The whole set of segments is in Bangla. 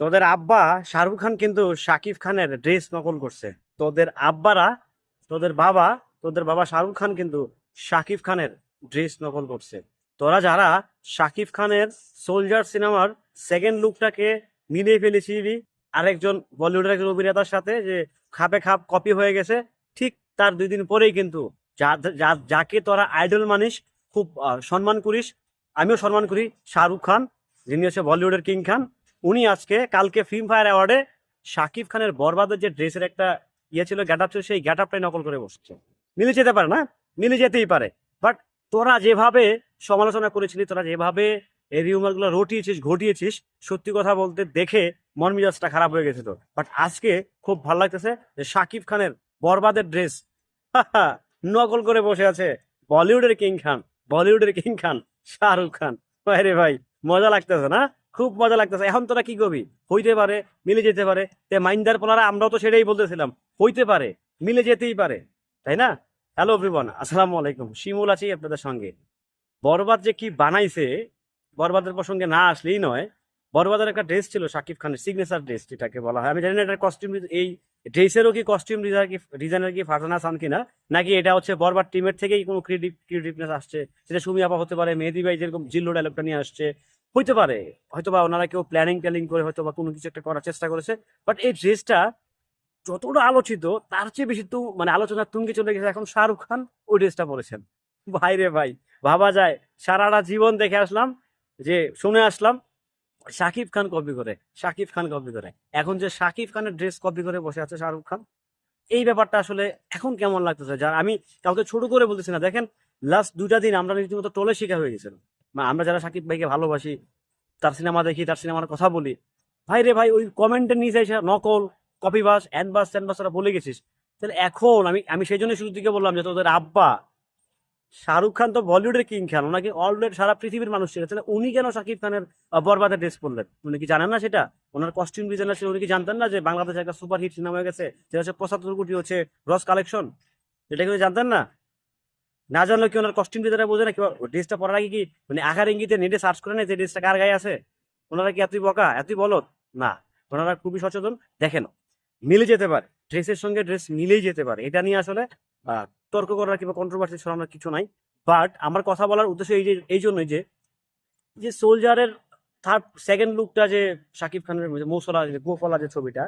তোদের আব্বা শাহরুখ খান কিন্তু শাকিব খানের ড্রেস নকল করছে। তোদের আব্বারা, তোদের বাবা তোদের বাবা শাহরুখ খান কিন্তু শাকিব খানের ড্রেস নকল করছে। তোরা যারা শাকিব খানের সোলজার সিনেমার সেকেন্ড লুকটাকে মিলিয়ে ফেলেছিলি আরেকজন বলিউডের একজন অভিনেতার সাথে যে খাপে খাপ কপি হয়ে গেছে, ঠিক তার দুই দিন পরেই কিন্তু যাকে তোরা আইডল মানিস, খুব সম্মান করিস, আমিও সম্মান করি শাহরুখ খান, যিনি হচ্ছে বলিউডের কিং খান। উনি আজকে কালকে ফিল্ম ফায়ার অ্যাওয়ার্ডে শাকিব খানের বরবাদের যে ড্রেসের একটা ইয়ে ছিল গ্যাট আপ ছিল, সেই গ্যাট আপটাই নকল করে বসছে। মিলে যেতে পারে না? মিলে যেতেই পারে। বাট তোরা যেভাবে সমালোচনা করেছিলি, তোরা যেভাবে এই রিউমারগুলো রটিয়েছিস, ঘটিয়েছিস, সত্যি কথা বলতে দেখে মন মেজাজটা খারাপ হয়ে গেছে তোর। বাট আজকে খুব ভালো লাগতেছে যে শাকিব খানের বরবাদের ড্রেস নকল করে বসে আছে বলিউডের কিং খান, বলিউডের কিং খান, শাহরুখ খান। ভাই রে ভাই, মজা লাগতেছে না? খুব মজা লাগতেছে। এখন তোরা কি করবি? হইতে পারে, মিলে যেতে পারে। তে মাইন্দার পোলারা, আমরাও তো সেটাই বলতেছিলাম। হইতে পারে, মিলে যেতেই পারে, তাই না? হ্যালো এভরিওয়ান আসসালামু আলাইকুম। শিমুল আছি আপনাদের সঙ্গে। বরবাদ যে কি বানাইছে, বরবাদের প্রসঙ্গে না আসলেই নয়। বরবাদের একটা ড্রেস ছিল শাকিব খানের সিগনেচার ড্রেস যেটাকে বলা হয়। আমি জানি না এটা কস্টিউম এই ড্রেসেরও কি কস্টিউম ডিজাইনের কি ফাটানা সান কিনা, নাকি এটা হচ্ছে বরবাদ টিমের থেকেই কোনো ক্রিয়েটিভ ক্রিয়েটিভনেস আসছে। সেটা সুমি হতে পারে, মেহেদি ভাই যেরকম জিল্লো ডায়লগটা নিয়ে আসছে হইতে পারে। হয়তো বা ওনারা কেউ প্ল্যানিং ট্যানিং করে হয়তো বা কোনো কিছু একটা করার চেষ্টা করেছে বাট এই ড্রেসটা যতটা আলোচিত, তার চেয়ে বেশি তো মানে আলোচনা তুঙ্গে চলে গেছে এখন শাহরুখ খান ওই ড্রেসটা পরেছেন। ভাই রে ভাই, ভাবা যায়, সারাটা জীবন দেখে আসলাম, যে শুনে আসলাম শাকিব খান কপি করে শাকিব খান কপি করে। এখন যে শাকিব খানের ড্রেস কপি করে বসে আছে শাহরুখ খান, এই ব্যাপারটা আসলে এখন কেমন লাগতেছে? যার আমি কাউকে ছোট করে বলতেছি না। দেখেন লাস্ট দুটা দিন আমরা রীতিমতো টোলে শিকার হয়ে গেছিলাম। আমরা যারা শাকিব ভাইকে ভালোবাসি, তার সিনেমা দেখি, তার সিনেমার কথা বলি। ভাই রে ভাই, ওই কমেন্টের নিচে এসে নকল কপি বাস অ্যান বাস স্যান বাস ওরা বলে গেছিস। তাহলে এখন আমি আমি সেই জন্য শুরু থেকে বললাম যে তোদের আব্বা, শাহরুখ খান তো বলিউডের কিং খান ওনাকে অলরেডি সারা পৃথিবীর মানুষ ছিল তাহলে উনি কেন শাকিব খানের বরবাদের ড্রেস পরলেন? উনি কি জানেন না সেটা? ওনার কস্টিউম ডিজাইনার ছিল, উনি কি জানতেন না যে বাংলাদেশে একটা সুপার হিট সিনেমা হয়ে গেছে, যেটা হচ্ছে পঁচাত্তর কোটি হচ্ছে রস কালেকশন এটা কি উনি জানতেন না? না জানলে কি ওনার কস্টিউম ডিজাইনার বোঝে না? কি ড্রেসটা পরার আগে কি মানে আঘার ইঙ্গিতে নেটে সার্চ করে না যে ড্রেসটা কার গায়ে আছে? ওনারা কি এতই বকা? এতই বলত না। ওনারা খুবই সচেতন। দেখেন, মিলে যেতে পারে। ড্রেসের সঙ্গে ড্রেস মিলেই যেতে পারে। এটা নিয়ে আসলে তর্ক করার কিংবা কন্ট্রোভার্সি ছড়ানোর কিছু নাই। বাট আমার কথা বলার উদ্দেশ্য এই যে, এই জন্যই যে যে সোলজারের থার্ড সেকেন্ড লুকটা যে শাকিব খানের মৌসলা যে গোফলা যে ছবিটা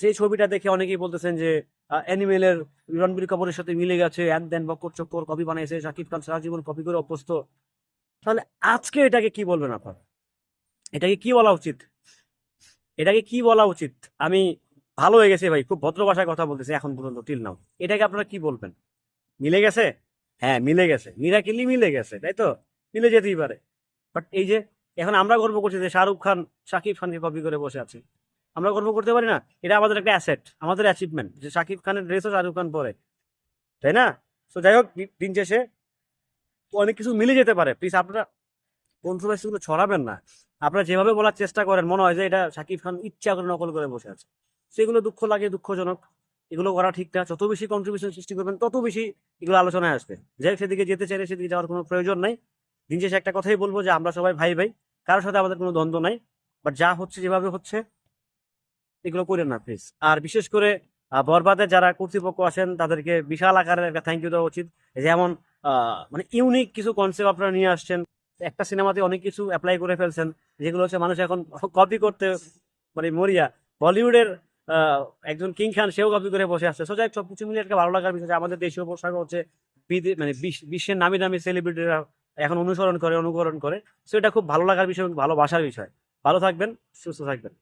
সেই ছবিটা দেখে অনেকেই বলতেছেন যে অ্যানিমেলের রণবীর কাপুরের সাথে মিলে গেছে অ্যান দেন বকর চক্কর কপি বানাইছে শাকিব খান, সারা জীবন কপি করে অভ্যস্ত। তাহলে আজকে এটাকে কি বলবেন আপনার? এটাকে কি বলা উচিত? এটাকে কি বলা উচিত? আমি ভালো হয়ে গেছে ভাই, খুব ভদ্র ভাষায় কথা বলতেছি, এখন পর্যন্ত টিল নাও। এটাকে আপনারা কি বলবেন? মিলে গেছে? হ্যাঁ মিলে গেছে। মিরাকিলি মিলে গেছে, তাই তো? মিলে যেতেই পারে। বাট এই যে, এখন আমরা গর্ব করছি যে শাহরুখ খান শাকিব খানকে কপি করে বসে আছে আমরা গর্ব করতে পারি না, এটা আমাদের একটা অ্যাসেট আমাদের অ্যাচিভমেন্ট যে শাকিব খানের ড্রেসও শাহরুখ খান পরে, তাই না? তো যাই হোক দিন শেষে অনেক কিছু মিলে যেতে পারে। প্লিজ আপনারা কন্ট্রোভার্সিগুলো ছড়াবেন না। আপনারা যেভাবে বলার চেষ্টা করেন, মনে হয় যে এটা শাকিব খান ইচ্ছা করে নকল করে বসে আছে। সেগুলো দুঃখ লাগে, দুঃখজনক। এগুলো করা ঠিক না। যত বেশি কন্ট্রিবিউশন সৃষ্টি করবেন, তত বেশি এগুলো আলোচনায় আসবে। যাই সেদিকে যেতে চাইলে সেদিকে যাওয়ার কোনো প্রয়োজন নাই। দিন শেষে একটা কথাই বলব যে আমরা সবাই ভাই ভাই কারোর সাথে আমাদের কোনো দ্বন্দ্ব নাই। বাট যা হচ্ছে যেভাবে হচ্ছে এগুলো করেন না প্লিজ আর বিশেষ করে আহ, বরবাদের যারা কর্তৃপক্ষ আছেন তাদেরকে বিশাল আকারের একটা থ্যাংক ইউ দেওয়া উচিত। যেমন মানে ইউনিক কিছু কনসেপ্ট আপনারা নিয়ে আসছেন একটা সিনেমাতে অনেক কিছু অ্যাপ্লাই করে ফেলছেন যেগুলো হচ্ছে মানুষ এখন কপি করতে মানে মরিয়া। বলিউডের একজন কিং খান সেও কপি করে বসে আসছে। সোজা সব কিছু মিলিয়ে একটা ভালো লাগার বিষয় আমাদের দেশীয় পোশাক হচ্ছে মানে বিশ্ব- বিশ্বের নামি দামি সেলিব্রিটিরা এখন অনুসরণ করে অনুকরণ করে। সো এটা খুব ভালো লাগার বিষয় এবং ভালোবাসার বিষয়। ভালো থাকবেন সুস্থ থাকবেন।